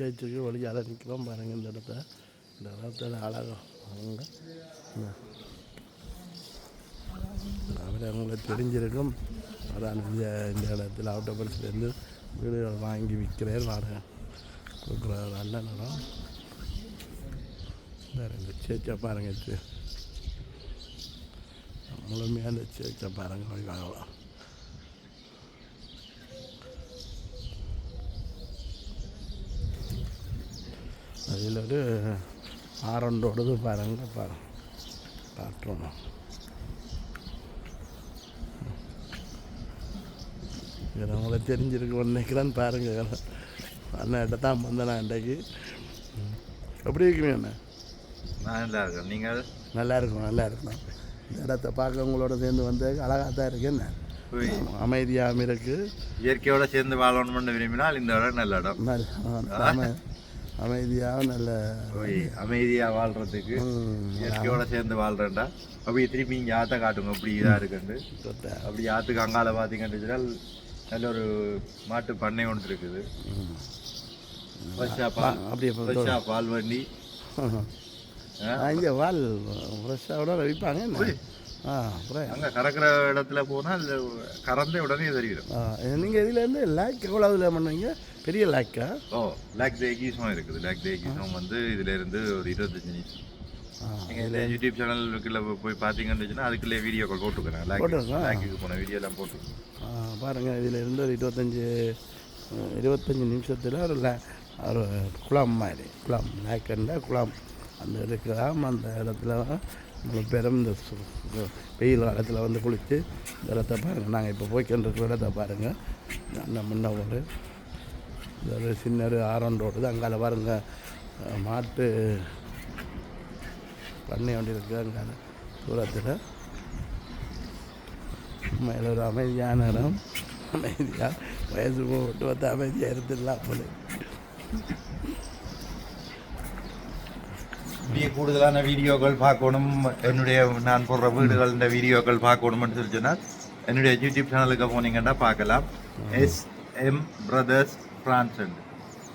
சேர்ச்சுக்கு வழியால் நிற்கிறோம் பாருங்கள் இந்த இடத்த இந்த இடத்துல அழகம் அவங்க அவர் அவங்களுக்கு தெரிஞ்சிருக்கும் அதான் இந்த இந்த இடத்துல அவுட்டோபல்ஸ்லேருந்து வீடுகள் வாங்கி விற்கிறேன் வாடகை கொடுக்குற நல்ல நடம் பாருங்க சேச்சா பாருங்க முழுமையாக அந்த பாருங்கள் பாருங்க வழிவாங்கலாம் அதில் ஒரு ஆரண்டோடது பாருங்க பாருங்க காட்டுறோம். இது அவங்கள தெரிஞ்சிருக்கு நினைக்கிறேன்னு பாருங்க. அண்ணன் கிட்ட தான் வந்தேன் ம். எப்படி இருக்குங்க அண்ணன் நான் நல்லா இருக்கேன். நீங்கள்? நல்லா இருக்கும் நல்லா இருக்கும். இந்த இடத்த பார்க்க உங்களோட சேர்ந்து வந்து அழகாக தான் இருக்கு என்ன? போய் அமைதியாகவும் இருக்குது இயற்கையோட சேர்ந்து வாழணும்னு விரும்பினால் இந்த இடம் நல்ல இடம். அமை அமைதியாகவும் நல்ல போய் அமைதியா வாழ்றதுக்கு ம், இயற்கையோட சேர்ந்து வாழ்றேன்டா. அப்படியே திருப்பி இங்கே ஆத்த காட்டுங்க. அப்படி இதாக இருக்குண்டு. அப்படி ஆத்துக்கு அங்கால பார்த்தீங்கன்னா நல்ல ஒரு மாட்டு பண்ணை ஒன்று இருக்குது. ஃப்ரெஷ்ஷாக பால் அப்படியே ஃப்ரெஷ்ஷாக பால் வண்டி. ஆ? இங்கே வால் ஃப்ரெஷ்ஷாக விற்பாங்க என்ன? ஆ அப்புறம் அங்கே கறக்கிற இடத்துல போனால் கறந்த உடனே தெரியும். நீங்கள் இதுலேருந்து லேக் எவ்வளோவில் பண்ணுவீங்க? பெரிய லேக்கா? ஓ லேக் தேகீஸும் இருக்குது. லேக் தேகீஸும் வந்து இதுல இருந்து ஒரு இருபத்தஞ்சு நிமிஷம். நீங்கள் யூடியூப் சேனலுக்குள்ள போய் பார்த்தீங்கன்னு வச்சுன்னா அதுக்குள்ளே வீடியோக்கள் போட்டுக்கிறேன். லேக்? லேக்குக்கு போன வீடியோலாம் போட்டுருக்கேன் ஆ, பாருங்க இதில் இருந்து ஒரு இருபத்தஞ்சி இருபத்தஞ்சி நிமிஷத்தில் ஒரு லே ஒரு குளம் மாதிரி. குளம் லேக்கண்ட குளம்? அந்த இருக்கலாம் அந்த இடத்துல நம்ம பெரும் இந்த வெயில் காலத்தில் வந்து குளித்து இந்த இடத்த பாருங்கள் நாங்கள் இப்போ போய் இருக்கிற இடத்த பாருங்கள் அந்த முன்ன ஒரு இந்த ஒரு சின்ன ஒரு ரோடு அங்கால பாருங்க. மாட்டு பண்ணை வண்டி இருக்குது அங்கால தூரத்தில். மேலே ஒரு அமைதியான இடம். அமைதியாக வயசு போட்டு வந்து அமைதியாக இருந்துடலாம் போல. இப்படி கூடுதலான வீடியோக்கள் பார்க்கணும். என்னுடைய நான் போடுற வீடுகள் இந்த வீடியோக்கள் பார்க்கணும்னு சொல்லி சொன்னால் என்னுடைய யூடியூப் சேனலுக்கு போனீங்கன்னா பார்க்கலாம். எஸ் எம் பிரதர்ஸ் ஃப்ரான்ஸ்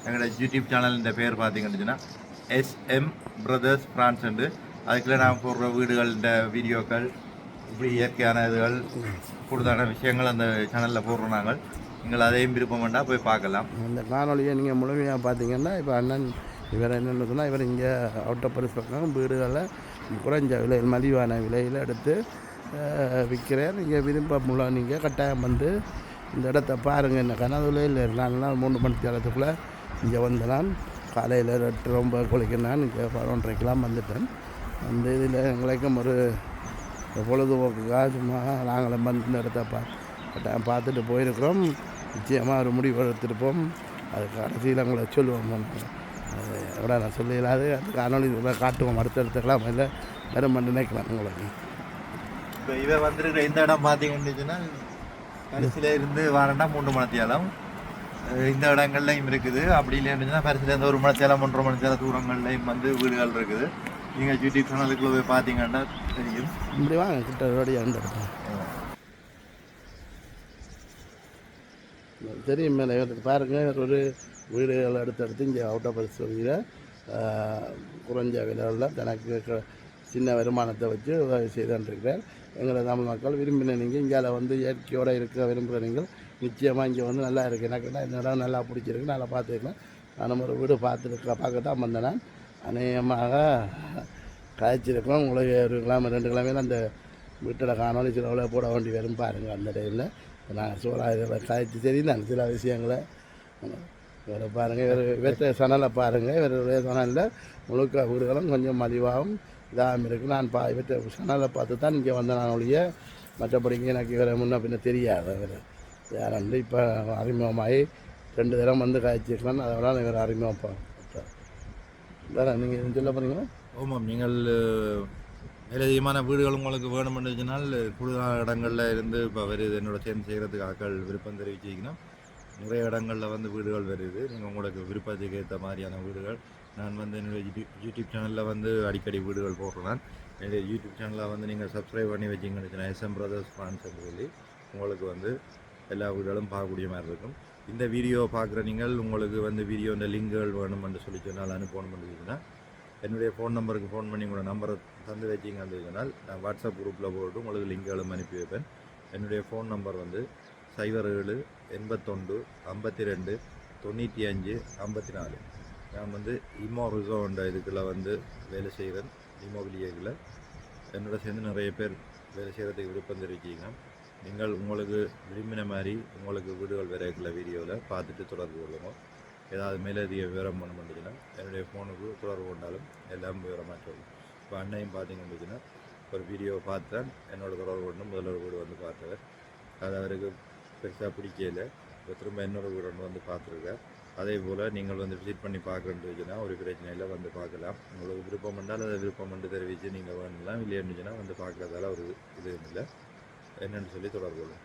எங்களோட யூடியூப் சேனல் இந்த பேர் பார்த்தீங்கன்னு சொன்னால் எஸ் எம் பிரதர்ஸ் ஃப்ரான்ஸ் அதுக்குள்ள நான் போடுற வீடுகள் இந்த வீடியோக்கள் இப்படி இயற்கையான இதுகள் கூடுதலான விஷயங்கள் அந்த சேனலில் போடுறோம் நாங்கள். நீங்கள் அதையும் விருப்பம் வேண்டாம் போய் பார்க்கலாம். அந்த காணொலியை நீங்கள் முழுமையாக பார்த்தீங்கன்னா இப்போ அண்ணன் இவர் என்னென்னு சொன்னால் இவர் இங்கே அவுட்டப்பரிசு பக்கம் வீடுகளை குறைஞ்ச விலையில் மலிவான விலையில் எடுத்து விற்கிறேன் நீங்கள் விரும்ப முள்ள நீங்கள் கட்டாயம் வந்து இந்த இடத்த பாருங்கள் என்ன கனவுல இல்லை நாலு நாள் மூணு மணி இடத்துக்குள்ளே இங்கே வந்து நான் காலையில் எட்டு ரொம்ப குளிக்கிறேன் இங்கே பதினொன்றரைக்கெல்லாம் வந்துட்டேன். அந்த இதில் எங்களுக்கும் ஒரு பொழுதுபோக்குக்காக சும்மா நாங்களும் வந்து இந்த இடத்த பா கட்டாயம் பார்த்துட்டு போயிருக்கிறோம். நிச்சயமாக ஒரு முடிவு எடுத்துருப்போம். அது கடைசியில் உங்களை சொல்லுவோம். எவ்வளோ நான் சொல்ல இயலாது அந்த காணொலி காட்டுவோம். அடுத்தடுத்துக்கலாம் இல்லை வெறும் நினைக்கலாம் உங்களுக்கு. இப்போ இவ வந்திருக்கிற இந்த இடம் பார்த்தீங்கன்னா பரிசில இருந்து வரேன்னா மூன்று மணத்தியாலம். இந்த இடங்கள்லையும் இருக்குது. அப்படி இல்லைன்னா இருந்து ஒரு மணத்தியாலம் ஒன்றரை மணத்தியால தூரங்கள்லையும் வந்து வீடுகள் இருக்குது. நீங்கள் யூடியூப் சேனலுக்குள்ள போய் பார்த்தீங்கன்னா தெரியும். இப்படி வாங்க கிட்ட எடுப்போம் தெரியும் மேலே இவருக்கு பாருங்க இவர் ஒரு வீடுகள் அடுத்தடுத்து இங்கே அவுட் ஆஃப் சொல்லியில் குறைஞ்ச விலையில் தனக்கு சின்ன வருமானத்தை வச்சு உதவி செய்துருக்கிறார் எங்களை தமிழ் மக்கள் விரும்பின நீங்கள் இங்கே வந்து இயற்கையோடு இருக்க விரும்புகிற நீங்கள் நிச்சயமாக இங்கே வந்து நல்லா இருக்குது எனக்கு என்ன இந்த இடம் நல்லா பிடிச்சிருக்கு நல்லா பார்த்துருக்கேன். நான் ஒரு வீடு பார்த்துருக்க பார்க்க தான் வந்தேன். அநேகமாக காய்ச்சிருக்கோம். உங்களுக்கு ஒரு கிழமை ரெண்டு கிழமையில அந்த வீட்டில் காணொலி சில போட வேண்டி வரும் பாருங்கள் அந்த டைமில் நான் சோழாயிரம் இதில் காய்ச்சி தெரியும் சில விஷயங்களை? வேறு பாருங்கள் இவர் வெற்ற சணலை பாருங்கள் வேறு சணலில் முழுக்க வீடுகளும் கொஞ்சம் மலிவாகவும் இதாகவும் இருக்குது நான் பா வெற்ற சணலை பார்த்து தான் இங்கே வந்தேன் நான் ஒழிய. மற்றபடிக்கு எனக்கு இவரை முன்ன பின்ன தெரியாது வேறு யாரண்டு இப்போ அறிமுகமாகி ரெண்டு தரம் வந்து காய்ச்சிருக்கலாம் அதோட இவர் அறிமுகம் வேறு நீங்கள் எதுவும் சொல்ல போகிறீங்களா ஆமாம் நீங்கள் மேலதிகமான வீடுகள் உங்களுக்கு வேணும்னு சொன்னால் கூடுதலான இடங்களில் இருந்து இப்போ வருது என்னோட சேர்ந்து செய்கிறதுக்கு ஆக்கள் விருப்பம் தெரிவிச்சிங்கன்னா நிறைய இடங்களில் வந்து வீடுகள் வருது. நீங்கள் உங்களுக்கு விருப்பத்துக்கு ஏற்ற மாதிரியான வீடுகள். நான் வந்து என்னுடைய யூடியூப் சேனலில் வந்து அடிக்கடி வீடுகள் போடுறேன். என்னுடைய யூடியூப் சேனலில் வந்து நீங்கள் சப்ஸ்கிரைப் பண்ணி வச்சிங்கன்னு எஸ்எம் பிரதர்ஸ் ஃபான்ஸ் சொல்லி உங்களுக்கு வந்து எல்லா வீடுகளும் பார்க்கக்கூடிய மாதிரி இருக்கும். இந்த வீடியோ பார்க்குற நீங்கள் உங்களுக்கு வந்து வீடியோ இந்த லிங்குகள் வேணும்னு சொல்லி சொன்னால் அனுப்பணும் சொன்னால் என்னுடைய ஃபோன் நம்பருக்கு ஃபோன் பண்ணி உங்களோட நம்பரை தந்து வச்சிங்க சொன்னால் நான் வாட்ஸ்அப் குரூப்பில் போட்டு உங்களுக்கு லிங்குகளும் அனுப்பி வைப்பேன். என்னுடைய ஃபோன் நம்பர் வந்து சைபர் ஏழு எண்பத்தொண்டு ஐம்பத்தி ரெண்டு தொண்ணூற்றி அஞ்சு ஐம்பத்தி நாலு நான் வந்து இமோ ரிசோன்ற இதுக்குள்ள வந்து வேலை செய்கிறேன் இமோபிலியர்களில் என்னோட சேர்ந்து நிறைய பேர் வேலை செய்கிறதுக்கு விருப்பம் தெரிவிக்கிறீங்க. நீங்கள் உங்களுக்கு விரும்பின மாதிரி உங்களுக்கு வீடுகள் வரைக்குள்ள வீடியோவில் பார்த்துட்டு தொடர்பு கொள்ளுங்கள் ஏதாவது மேலதிக விவரம் பண்ண முடிஞ்சுன்னா என்னுடைய ஃபோனுக்கு தொடர்பு கொண்டாலும் எல்லாம் விவரமாக சொல்லும் இப்போ அண்ணையும் பார்த்தீங்கன்னா ஒரு வீடியோ பார்த்தேன் என்னோட தொடர்பு கொண்டு முதல்வர் வீடு வந்து பார்த்தவர். அது அவருக்கு பெருசாக பிடிக்கல. இப்போ திரும்ப இன்னொரு வீடு ஒன்று வந்து பார்த்துருக்கேன். அதே போல் நீங்கள் வந்து விசிட் பண்ணி பார்க்குறேன்னு ஒரு பிரச்சனை இல்லை வந்து பார்க்கலாம். உங்களுக்கு விருப்பம் பண்ணால் அதை விருப்பம் பண்ணி தெரிவித்து நீங்கள் வேணும்லாம் இல்லைன்னு ஒரு பார்க்குறதால ஒரு இது இல்லை. என்னன்னு சொல்லி தொடர்பு கொள்ளும்.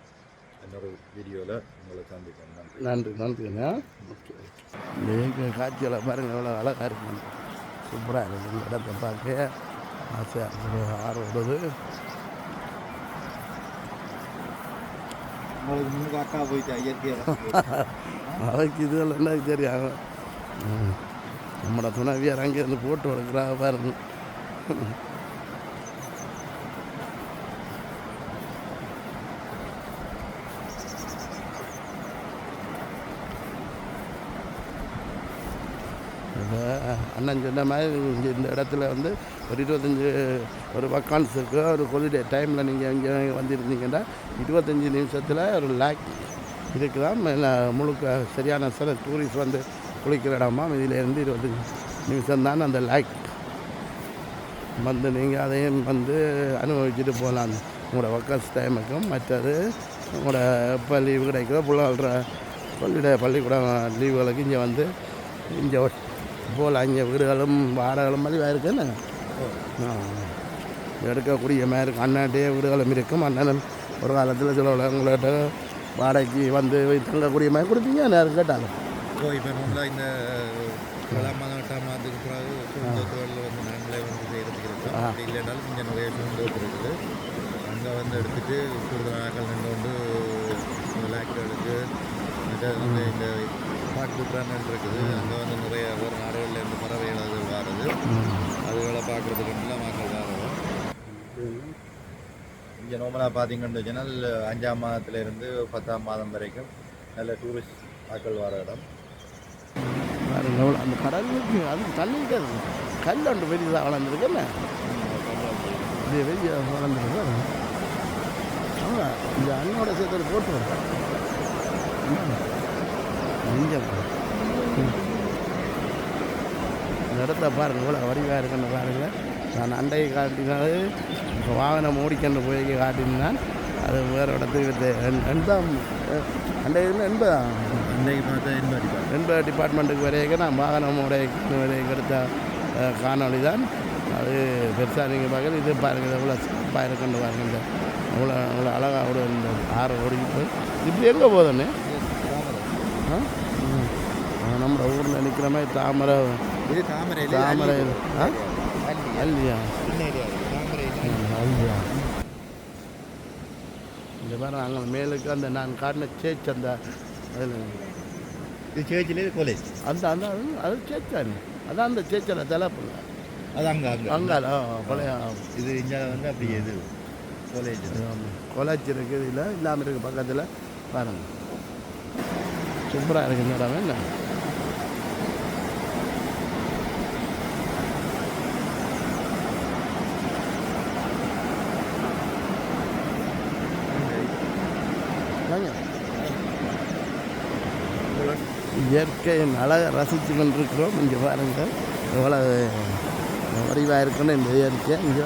இன்னொரு வீடியோவில் உங்களை சந்திப்பேன் நன்றி. நன்றி. நன்றிண்ணா ஓகே காட்சிகளை பாருங்கள் எவ்வளோ அழகாக இருக்கு. சூப்பராக இருக்குது இந்த இடத்த பார்க்க. ஆசையாக இருக்குது முன்னுக்கு அக்கா போயிட்டு இயற்கையாக அதுக்கு இதெல்லாம் என்ன தெரியும். ம். நம்மளோட துணைவியார் அங்கேருந்து போட்டு வளர்க்குறா பாருங்க. அண்ணன் சொன்ன மாதிரி இந்த இடத்துல வந்து ஒரு இருபத்தஞ்சி ஒரு வக்கான்ஸ் இருக்குது ஒரு ஹொலிடே டைமில் நீங்கள் இங்கே வந்திருந்தீங்கன்னா இருபத்தஞ்சி நிமிஷத்தில் ஒரு லேக் இதுக்கு தான் முழுக்க சரியான சில டூரிஸ்ட் வந்து குளிக்கிற இடமா இதிலேருந்து இருபத்தஞ்சி நிமிஷம் தான் அந்த லேக் வந்து நீங்கள் அதையும் வந்து அனுபவிச்சுட்டு போகலாம். உங்களோட ஒர்க்கர்ஸ் டைமுக்கும் மற்றது உங்களோட இப்போ லீவு கிடைக்கிறோ பிள்ளைகள பள்ளிட பள்ளிக்கூடம் லீவுகளுக்கு இங்கே வந்து இங்கே போகலாம். இங்கே வீடுகளும் வாடகைகளும் மலிவாக இருக்குன்னு எடுக்கக்கூடிய மாதிரி இருக்கும் அண்ணாட்டே வீடுகளும் இருக்கும். அண்ணனும் ஒரு காலத்தில் சில உலகங்கள்ட்ட வாடகைக்கு வந்து தங்கக்கூடிய மாதிரி கொடுப்பீங்க நேரம் கேட்டாலும் ஓ இப்போ நம்மள இந்த ஏழாம் மாதம் எட்டாம் மாதத்துக்கு பிறகு சுதந்திரத்தில் வந்து நாங்களே வந்து செய்கிறதுக்கு இருக்கோம். அப்படி இல்லைனாலும் இங்கே நிறைய இருக்குது. அங்கே வந்து எடுத்துட்டு கூடுதல் நாட்கள் நின்று வந்து விளையாட்டுகளுக்கு மற்ற வந்து இந்த பிராண்ட் இருக்குது அங்கே வந்து நிறைய ஒரு நாடுகளில் இருந்து பறவைகள் அது வாருது அதுகளை பார்க்குறதுக்கு மக்கள் வாரம் இங்கே நார்மலாக பார்த்தீங்கன்னு சொன்னால் அஞ்சாம் மாதத்துலேருந்து பத்தாம் மாதம் வரைக்கும் நல்ல டூரிஸ்ட் ஆட்கள் வர இடம். அந்த கடலுக்கு அது தண்ணிக்கு கல் ஒன்று பெரியதாக வளர்ந்துருக்கு என்ன பெரிய வளர்ந்துருக்கு ஆமாம் இந்த அண்ணோட சேர்த்து போட்டு வரேன் இந்த இடத்த பாருங்க இவ்வளோ வடிவாக இருக்குன்னு பாருங்க. நான் அண்டையை காட்டினாலே இப்போ வாகனம் ஓடிக்கொண்டு போய் காட்டினான் அது வேறு இடத்துக்கு எண்- எண்பதாம் அண்டையில் எண்பதாம்? இன்றைக்கு பார்த்தா என்பது ரெண்டு டிபார்ட்மெண்ட்டுக்கு வரைக்கும் நான் வாகனம் வரைக்கும் எடுத்த காணொளி தான் அது பெருசாக நீங்கள் பார்க்கல இது பாருங்கள் எவ்வளோ சிறப்பாக இருக்குன்னு பாருங்க. இந்த அவ்வளோ அவ்வளோ அழகாக இந்த ஆறு ஓடிக்கிட்டு. இப்படி எங்கே போதுன்னு ஆ ம். ஆ, நம்ம ஊரில் நிற்கிற மாதிரி தாமரை இது தாமரை தாமரை அல்லியா? அல்லியா? இந்த பாருங்க அங்கே மேலுக்கு அந்த நான் காட்டின சேச் அந்த அதில். இது சேர்ச்சிலே காலேஜ் அந்த அந்த அது- சேச்சானே அதான் அந்த சேச்சல தலைப்புங்க அது அங்கே அங்கே. அங்கால பழைய இது இங்கே வந்து அப்படி இது. காலேஜ். கொலாச்சி இருக்குது இதில் இல்லாமல் இருக்குது பக்கத்தில். பாருங்க. சூப்பராக இருக்கு இந்த இடம் என்ன வாங்க. இயற்கையின் அழகை ரசித்து கொண்டிருக்கிறோம். இங்கே பாருங்க. எவ்வளோ வடிவாக இருக்குன்னு இந்த இயற்கை. இங்கே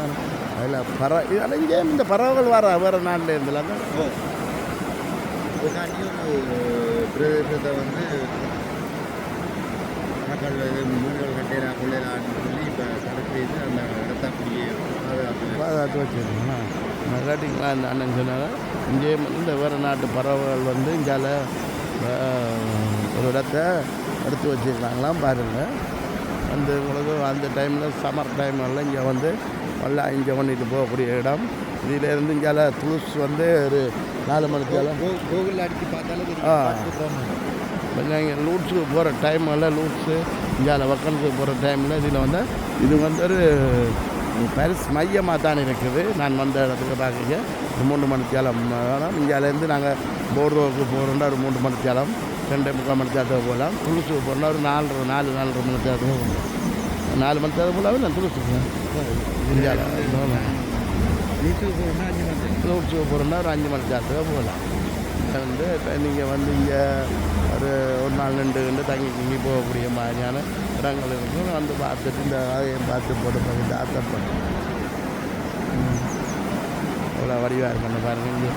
அதில் பற இதெல்லாம் இங்கே இந்த பறவைகள் வர வேறு நாட்டில் இருந்தெல்லாம் இதுக்காண்டி ஒரு பிரதேசத்தை வந்து மக்கள் வீடுகள் கட்டிடா கொள்ளையிலான்னு சொல்லி இப்போ தடுப்பு செய்து அந்த இடத்த அப்படியே பாதுகாப்பு பாதுகாத்து வச்சுருக்கோம் நகாட்டிங்களா இந்த அண்ணன் சொன்னாங்க இங்கே இந்த வேறு நாட்டு பறவைகள் வந்து இங்கால ஒரு இடத்த எடுத்து வச்சுருக்காங்களாம் பாருங்கள் அந்த உங்களுக்கு அந்த டைமில் சம்மர் டைம்ல இங்கே வந்து நல்லா இங்கே பண்ணிட்டு போகக்கூடிய இடம். இதிலேருந்து இங்கால துளுஸ் வந்து ஒரு நாலு மணிக்கெல்லாம் கூகுளில் அடித்து பார்த்தாலும் ஆ. கொஞ்சம் இங்கே லூட்ஸுக்கு போகிற டைமில் லூட்ஸு இந்தியாவில் வக்கலுக்கு போகிற டைமில் இதில் வந்து இது வந்து ஒரு பரிஸ் மையமாக தான் இருக்குது. நான் வந்த இடத்துக்கு பார்க்குங்க ஒரு மூன்று வேணும் இந்தியாவிலேருந்து நாங்கள் போர்டோவுக்கு போகிறோம்னா ஒரு மூன்று மணித்தியாலம் ரெண்டு முக்கால் மணித்தியாலத்துக்கு போகலாம். துளுசுக்கு போனால் ஒரு நாலு நாலு நாலரை மணித்தியாலத்துக்கு போகலாம் நாலு மணித்தியாலம் போகலாவே நான் துளுசுக்கு இந்தியாவில் லூட்ஸுக்கு போகிறோம்னா ஒரு அஞ்சு மணித்தியாலத்துக்கு போகலாம் வந்து இப்போ நீங்கள் வந்து இங்கே ஒரு ஒரு நாள் ரெண்டு ரெண்டு தங்கி தங்கி போகக்கூடிய மாதிரியான இடங்கள் இருக்கும். வந்து பார்த்துட்டு இந்த பார்த்து போட்டு பார்த்துட்டு ஆசைப்படும் அவ்வளோ வடிவாக இருக்கணும் பாருங்க இங்கே.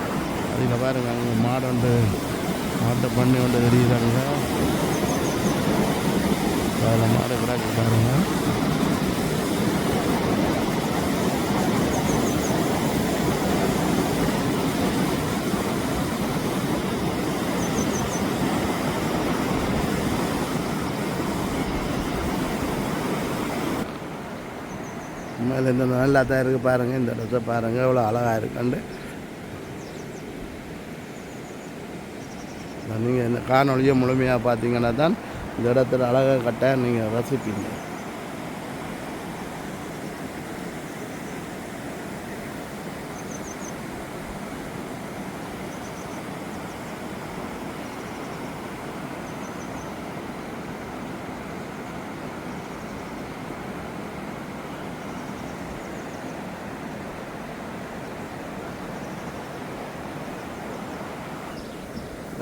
அதில் பாருங்க அங்கே மாடு உண்டு மாட்டை பண்ணி கொண்டு தெரியுதாங்க அதில் மாடு கிடக்கு பாருங்க. மேலே இந்த நல்லா தான் இருக்குது பாருங்கள் இந்த இடத்த பாருங்கள் எவ்வளோ அழகாக இருக்குண்டு நீங்கள் இந்த காணொலியை முழுமையாக பார்த்தீங்கன்னா தான் இந்த இடத்துல அழகாக கட்ட நீங்கள் ரசிப்பீங்க.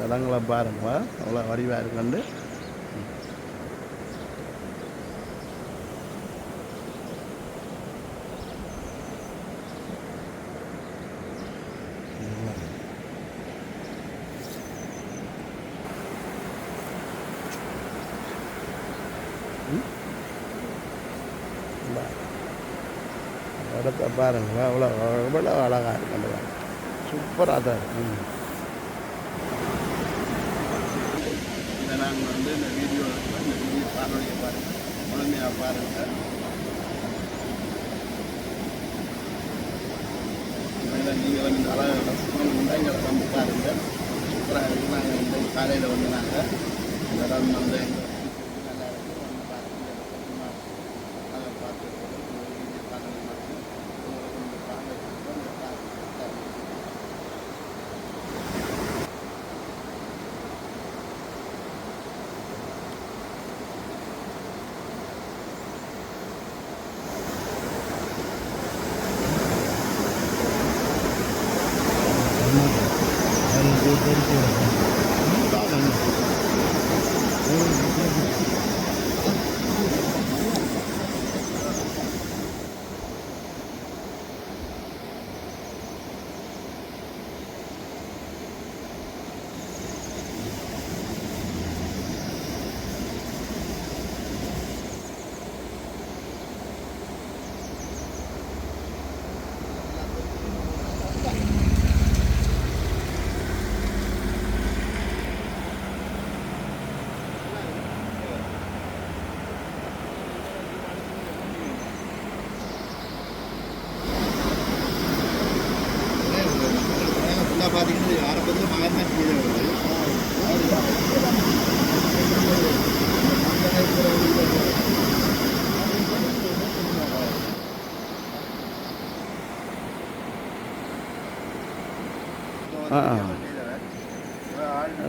இடங்களை பாருங்க. அவ்வளோ வடிவாக இருக்குண்டு. இடத்த பாருங்க. அவ்வளோ அவ்வளோ அழகாக இருக்குண்டு. சூப்பராக தான் இருக்கு ம். இந்த நாங்கள் வந்து இந்த வீடியோ இந்த வீடியோ காணொலியை பாருங்கள் முழுமையாக பாருங்கள் நீங்கள் வந்து அழகாக எங்களை இங்கே வந்து பாருங்கள் சூப்பராக இருக்குது நாங்கள் இந்த காலையில் வந்து நாங்கள் இந்த இடம் வந்து எங்கள் நல்லா இருக்கு வந்து பாருங்க அதை பார்த்து வீடியோ காணொலி மாதிரி உங்களுக்கு இந்த காணொலி வந்து பாருங்க பார்த்தீங்கன்னா ஆரம்பத்தில் மகன் கீழே வருது ஆ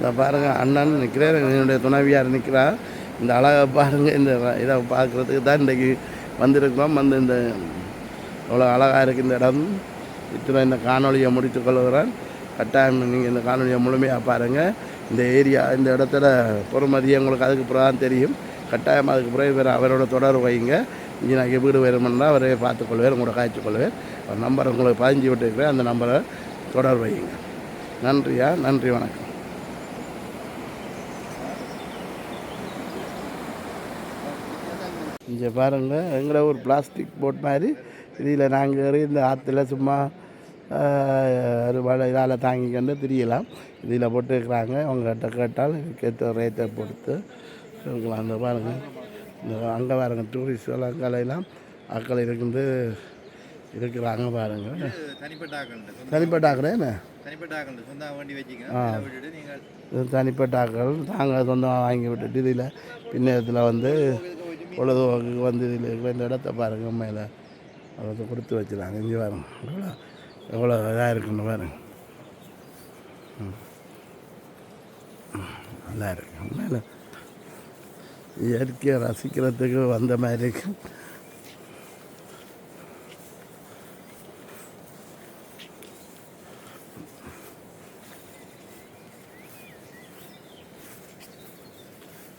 அதை பாருங்கள் அண்ணன் நிற்கிறார் என்னுடைய துணைவியார் நிற்கிறார் இந்த அழகை பாருங்கள் இந்த இதை பார்க்குறதுக்கு தான் இன்றைக்கி வந்திருக்கிறோம். வந்து இந்த அவ்வளோ அழகாக இருக்குது இந்த இடம். இத்தனை இந்த காணொலியை முடித்து கொள்கிறேன். கட்டாயம் நீங்கள் இந்த காணொலியை முழுமையாக பாருங்கள் இந்த ஏரியா இந்த இடத்துல பொறுமதியை உங்களுக்கு அதுக்கு பிறகு தான் தெரியும். கட்டாயம் அதுக்கு பிறகு வேறு அவரோட தொடர்பு வைங்க. இங்கே நான் வீடு வேணுமென்னா அவரே பார்த்துக்கொள்வேன் உங்களோட காய்ச்சிக்கொள்வேன் ஒரு நம்பர் உங்களுக்கு பதிஞ்சு விட்டுருக்கிறேன். அந்த நம்பரை தொடர்பு வைங்க நன்றியா? நன்றி வணக்கம். இங்கே பாருங்கள் எங்களை ஒரு பிளாஸ்டிக் போட் மாதிரி. இதில் நாங்கள் இந்த ஆற்றுல சும்மா ஒரு வலை இதால் தாங்கிக்கொண்டு திரியலாம். இதில் போட்டு இருக்கிறாங்க அவங்ககிட்ட கேட்டால் இதுக்கேற்ற ரேட்டை பொறுத்து இருக்கலாம் அந்த பாருங்கள் இந்த அங்கே பாருங்க டூரிஸ்ட் அங்கெல்லாம் ஆட்கள் இருந்து இருக்கிறாங்க பாருங்கள் தனிப்பட்ட ஆக்கிறேன் தனிப்பட்ட ஆக்கள் நாங்கள் சொந்தமாக வாங்கி விட்டுட்டு இதில் பின்னத்தில் வந்து பொழுதுபோக்கு வந்து இதில் இருக்கிற இந்த இடத்த பாருங்க மேலே. அதை கொடுத்து வச்சுருக்காங்க இங்கே பாருங்க. எவ்வளோ எவ்வளோ இதாக இருக்குன்னு பாருங்க. ம். நல்லா இருக்கு. மேலே இயற்கையை ரசிக்கிறதுக்கு வந்த மாதிரி இருக்குது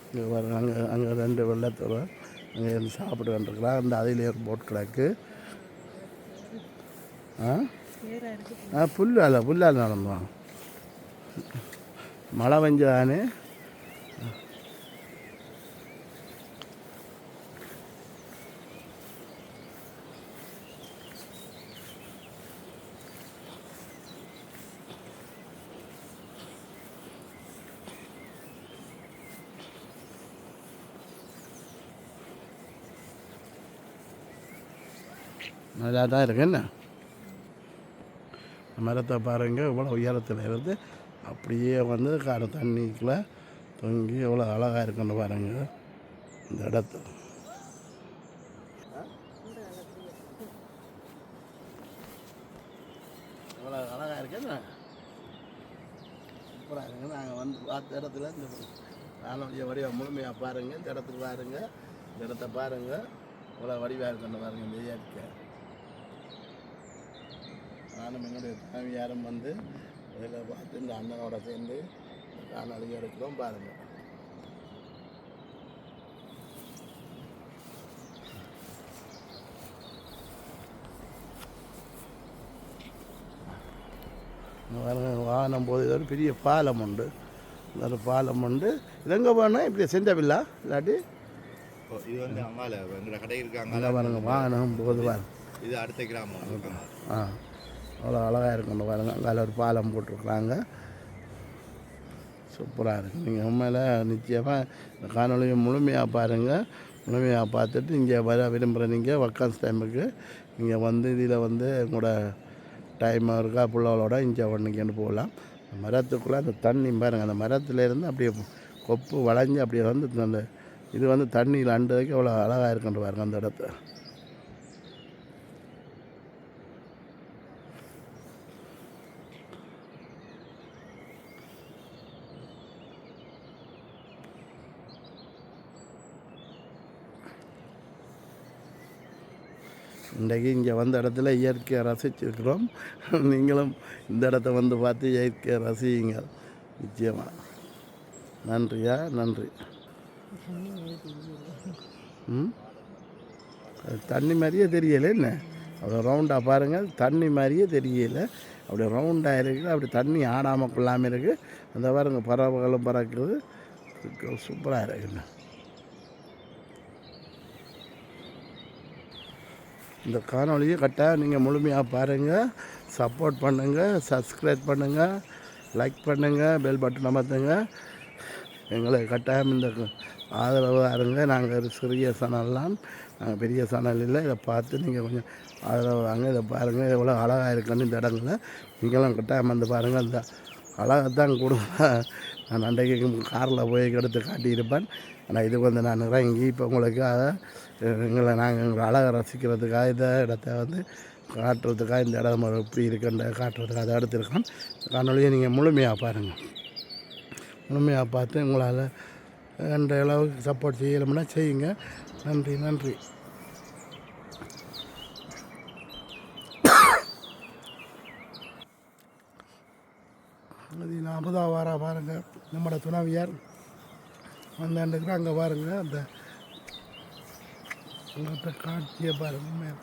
இங்கே பாருங்க அங்கே அங்கே ரெண்டு வெள்ளத்தோட அங்கே இருந்து சாப்பிட்டு வந்துருக்கலாம் அந்த அதிலே ஒரு போட் கிடக்கு. ஆ? ஆ புல்லால புல்லால் நடந்தோம் மழை பெஞ்சதானே நல்லா தான் இருக்கு என்ன மரத்தை பாருங்கள் இவ்வளோ உயரத்தில் இருந்து அப்படியே வந்து கார தண்ணிக்குள்ள தொங்கி எவ்வளோ அழகாக இருக்குன்னு பாருங்கள் இந்த இடத்து எவ்வளோ அழகாக இருக்குன்னு சூப்பராக இருக்குங்க நாங்கள் வந்து பார்த்த இடத்துல இந்த காணொலிய வடிவம் முழுமையாக பாருங்கள் இந்த இடத்துக்கு பாருங்கள் இந்த இடத்த பாருங்கள் இவ்வளோ வடிவாக இருக்குன்னு பாருங்கள் இந்த இயற்கை நானும் என்னுடைய தாவியாரும் வந்து இதில் பார்த்து இந்த அண்ணனோட சேர்ந்து காணொலி எடுக்கிறோம் பாருங்கள் வாகனம் போது ஒரு பெரிய பாலம் உண்டு. ஒரு பாலம் உண்டு. இதெங்கே போனால் இப்படி செஞ்சவில்லா இல்லாட்டி? இது வந்து அங்கால எங்களோட கடை இருக்காங்க பாருங்க வாகனம் போது இது அடுத்த கிராமம் ஆ. அவ்வளோ அழகாக இருக்கும் பாருங்க அங்கே ஒரு பாலம் போட்டிருக்குறாங்க. சூப்பராக இருக்குது நீங்கள் உண்மையில் நிச்சயமாக இந்த காணொலியை முழுமையாக பாருங்கள் முழுமையாக பார்த்துட்டு இங்கே வர விரும்புகிற நீங்கள் வக்கான்ஸ் டைமுக்கு நீங்கள் வந்து இதில் வந்து உங்களோட டைம் இருக்கா பிள்ளைகளோட இங்கே ஒன்றுக்கேன்னு போகலாம். அந்த மரத்துக்குள்ளே அந்த தண்ணி பாருங்கள் அந்த மரத்துலேருந்து அப்படியே கொப்பு வளைஞ்சு அப்படியே வந்து அந்த இது வந்து தண்ணியில் அண்டதுக்கு அவ்வளோ அழகாக இருக்குன்னு பாருங்க அந்த இடத்த. இன்றைக்கி இங்கே வந்த இடத்துல இயற்கையை ரசிச்சிருக்கிறோம். நீங்களும் இந்த இடத்த வந்து பார்த்து இயற்கையை ரசியுங்க நிச்சயமாக நன்றியா? நன்றி. ம்? அது தண்ணி மாதிரியே தெரியலை என்ன? அப்படியே ரவுண்டாக பாருங்கள். தண்ணி மாதிரியே தெரியலை. அப்படியே ரவுண்டாக இருக்குது. அப்படி தண்ணி ஆடாமல் கொள்ளாமல் இருக்குது. அந்த பாருங்கள் பறவைகளும் பறக்குது சூப்பராக இருக்குண்ணா இந்த காணொலியை கட்டாயம் நீங்கள் முழுமையாக பாருங்கள் சப்போர்ட் பண்ணுங்கள் சப்ஸ்கிரைப் பண்ணுங்கள் லைக் பண்ணுங்கள் பெல் பட்டன் அமர்த்துங்க. எங்களை கட்டாயம் இந்த ஆதரவு இருங்க நாங்கள் சிறிய சேனல்லாம் நாங்கள் பெரிய சேனல் இல்லை. இதை பார்த்து நீங்கள் கொஞ்சம் ஆதரவு வாங்க. இதை பாருங்கள் எவ்வளோ அழகாக இருக்குன்னு இந்த இடங்கள்ல நீங்களும் கட்டாயம் வந்து பாருங்கள் இந்த அழகாக தான் கொடுங்க நான் அன்றைக்கு காரில் போய் எடுத்து காட்டியிருப்பேன். ஆனால் இது வந்து நான் இறங்கி இப்போ உங்களுக்கு அதை எங்களை நாங்கள் எங்களை அழகை ரசிக்கிறதுக்காக இந்த இடத்த வந்து காட்டுறதுக்காக இந்த இடம் எப்படி இருக்குன்ற காட்டுறதுக்காக அதை எடுத்துருக்கோம். காணொலியை நீங்கள் முழுமையாக பாருங்கள் முழுமையாக பார்த்து உங்களால் என்ற அளவுக்கு சப்போர்ட் செய்யணும்னா செய்யுங்க. நன்றி நன்றி அது நாற்பதாக வாரா பாருங்க நம்மளோட துணவியார் வந்தாண்டுக்கு அங்கே பாருங்க அந்த அந்த காட்சியை பாருங்க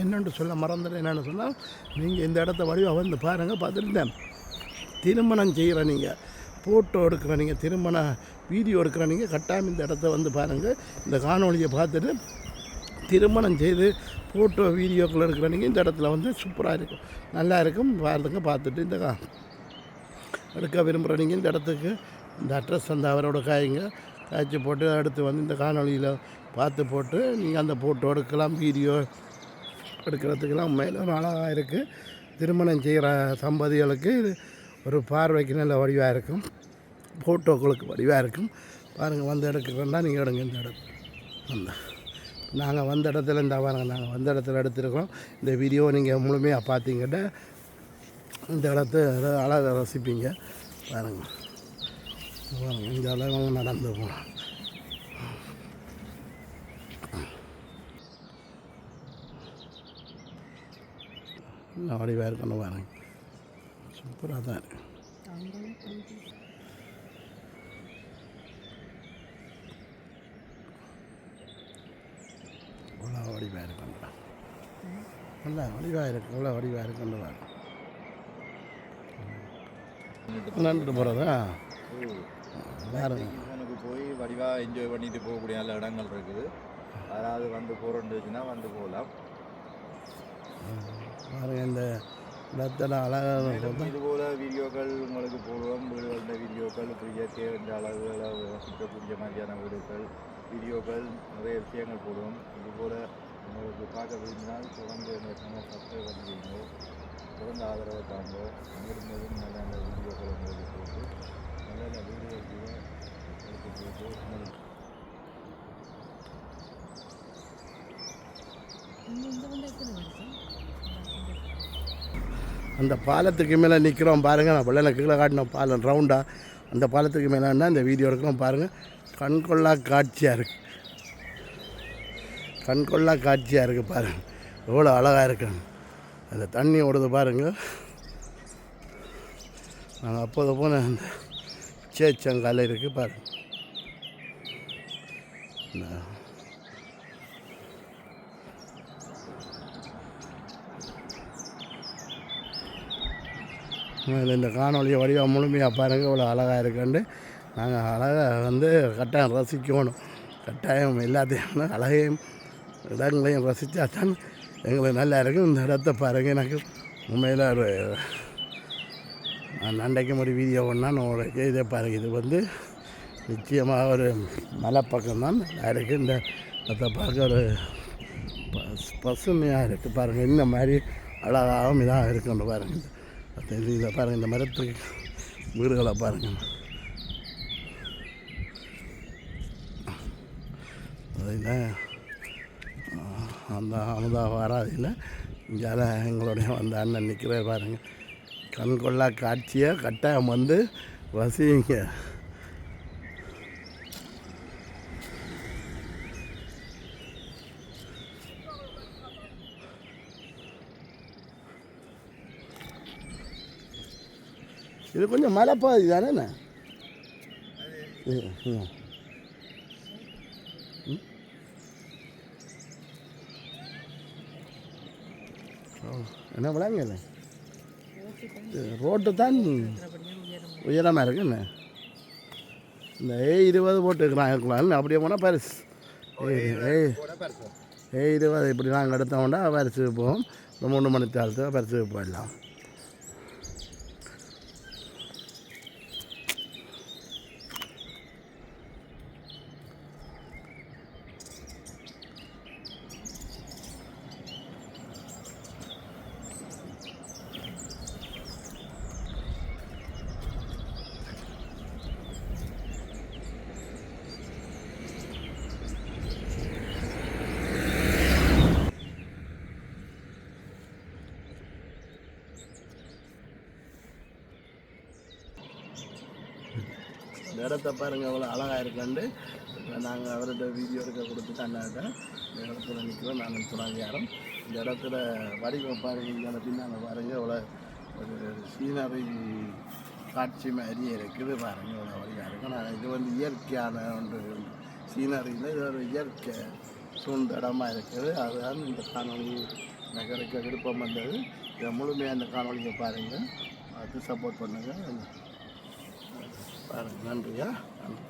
என்னென்று சொல்ல மறந்துட்டேன். என்னென்னு சொன்னால் நீங்கள் இந்த இடத்த வடிவாக வந்து பாருங்கள் பார்த்துருந்தேன். திருமணம் செய்கிற நீங்கள் ஃபோட்டோ எடுக்கிற நீங்கள் திருமண வீடியோ எடுக்கிற நீங்கள் கட்டாயம் இந்த இடத்த வந்து பாருங்கள் இந்த காணொலியை பார்த்துட்டு திருமணம் செய்து ஃபோட்டோ வீடியோக்கள் எடுக்கிற இந்த இடத்துல வந்து சூப்பராக இருக்கும். நல்லா இருக்கும். பாருங்க பார்த்துட்டு இந்த கா எடுக்க விரும்புகிறவங்க இந்த இடத்துக்கு இந்த அட்ரஸ் அந்த அவரோட காய்ங்க. காய்ச்சி போட்டு அடுத்து வந்து இந்த காணொளியில் பார்த்து போட்டு நீங்கள் அந்த ஃபோட்டோ எடுக்கலாம் வீடியோ எடுக்கிறதுக்கெல்லாம் மேலே அழகாக இருக்குது திருமணம் செய்கிற சம்பதிகளுக்கு இது ஒரு பார்வைக்கு நல்ல வடிவாக இருக்கும். ஃபோட்டோக்களுக்கு வடிவாக இருக்கும். பாருங்கள் வந்து எடுக்கிறோன்னா நீங்கள் எடுங்க இந்த இடம். வந்தேன் நாங்கள் வந்த இடத்துல இந்த பாருங்க நாங்கள் வந்த இடத்துல எடுத்திருக்கோம். இந்த வீடியோ நீங்கள் முழுமையாக பார்த்தீங்கன்னா இந்த இடத்த அழகாக ரசிப்பீங்க. பாருங்க. பாருங்க இந்த அளவு நடந்து போகலாம் நல்ல வடிவாக இருக்கணும் பாருங்க. சூப்பராக தான் இருக்கு. இவ்வளோ வடிவாக இருக்குங்களா நல்லா வடிவாக இருக்கு இவ்வளோ வடிவாக இருக்குன்னு பாருங்க நண்டுட்டு போகிறதா உனக்கு போய் வடிவாக என்ஜாய் பண்ணிட்டு போகக்கூடிய நல்ல இடங்கள் இருக்குது. அதாவது வந்து போகிறோண்டுச்சுன்னா வந்து போகலாம். பாருங்க இந்த இடத்துல அழகாக மேலும் இது போல வீடியோக்கள் உங்களுக்கு போடுவோம். வீடுகள வீடியோக்கள் இப்படி இயற்கை என்ற அளவுகளை ரசிக்கக்கூடிய மாதிரியான வீடுகள் வீடியோக்கள் நிறைய விஷயங்கள் போடுவோம். இது போல உங்களுக்கு பார்க்க விரும்பினால் தொடர்ந்து எங்கள் சேனல் சப்ஸ்கிரைப் பண்ணிக்கிறீங்க தொடர்ந்து ஆதரவை தாங்க. மேலும் மேலும் நல்ல நல்ல வீடியோக்கள் உங்களுக்கு போட்டு நல்ல நல்ல வீடியோக்களை உங்களுக்கு போட்டு அந்த பாலத்துக்கு மேலே நிற்கிறோம் பாருங்கள் நான் வெள்ளை கீழே காட்டின பாலம் ரவுண்டாக அந்த பாலத்துக்கு மேலான்னா இந்த வீடியோ எடுக்கிறோம் பாருங்கள் கண்கொள்ளா காட்சியாக இருக்குது கண்கொள்ளா காட்சியாக இருக்குது பாருங்கள் எவ்வளோ அழகாக இருக்குங்க அந்த தண்ணி ஓடுது பாருங்கள் நாங்கள் அப்போது போன அந்த சேச்சங்கால இருக்குது பாருங்கள் இதில் இந்த காணொலியை வடிவா முழுமையாக பாருங்கள் இவ்வளோ அழகாக இருக்குன்ட்டு நாங்கள் அழகாக வந்து கட்டாயம் ரசிக்கணும். கட்டாயம் எல்லாத்தையும் அழகையும் இடங்களையும் ரசித்தா தான் எங்களுக்கு நல்லா இருக்கும். இந்த இடத்த பாருங்கள் எனக்கு உண்மையில் ஒரு நான் அன்றைக்கும் ஒரு வீடியோ ஒன்றா உங்களுக்கு இதை பாருங்க. இது வந்து நிச்சயமாக ஒரு மலைப்பக்கம்தான் நல்லா இருக்குது இந்த இடத்த பார்க்க ஒரு பசுமையாக இருக்குது பாருங்கள் இந்த மாதிரி அழகாகவும் இதாக இருக்குன்னு பாருங்கள் இது இதை பாருங்கள் இந்த மரத்துக்கு வீடுகளை பாருங்கள் அதில் அந்த அமுதா வாராதியில் இங்கே எங்களுடைய வந்த அண்ணன் நிற்கிற பாருங்கள் கண்கொள்ளா காட்சியை கட்டாயம் வந்து வசிங்க. இது கொஞ்சம் மலைப்பாதி தானே ஓ, என்ன விளாங்கல ரோட்டு தான் உயரமாக இருக்குண்ணே இந்த ஏ இருபது போட்டுக்கிறான் இருக்கலாம் அப்படியே போனால் பரிசு. ஏய் ஏய் ஏ. இருபது இப்படி நாங்கள் எடுத்தோம்னா பரிசு போவோம். இந்த மூணு மணி தாளத்துக்கு பரிசுக்கு போயிடலாம் இந்த இடத்த பாருங்க அவ்வளோ அழகாக நாங்கள் அவர்கிட்ட வீடியோ எடுக்க கொடுத்துட்டு அண்ணாட்ட இந்த இடத்துல நிற்கிறோம். நாங்கள் துணாவியாரம். இந்த இடத்துல வடிவம் பாருங்கள் இங்கே பின்னால் பாருங்க. இவ்வளோ ஒரு சீனரி காட்சி மாதிரியே இருக்குது பாருங்க. இவ்வளோ வழியாக இருக்கும் நான் இது வந்து இயற்கையான ஒன்று. சீனரியில் இது ஒரு இயற்கை சூழ்ந்த இடமா இருக்குது. அதுதான் இந்த காணொலி நகருக்கு விருப்பம் வந்தது. இதை முழுமையாக இந்த காணொலியை பாருங்கள் பார்த்து சப்போர்ட் பண்ணுங்கள் பாருங்கள் நன்றியா? நன்றி.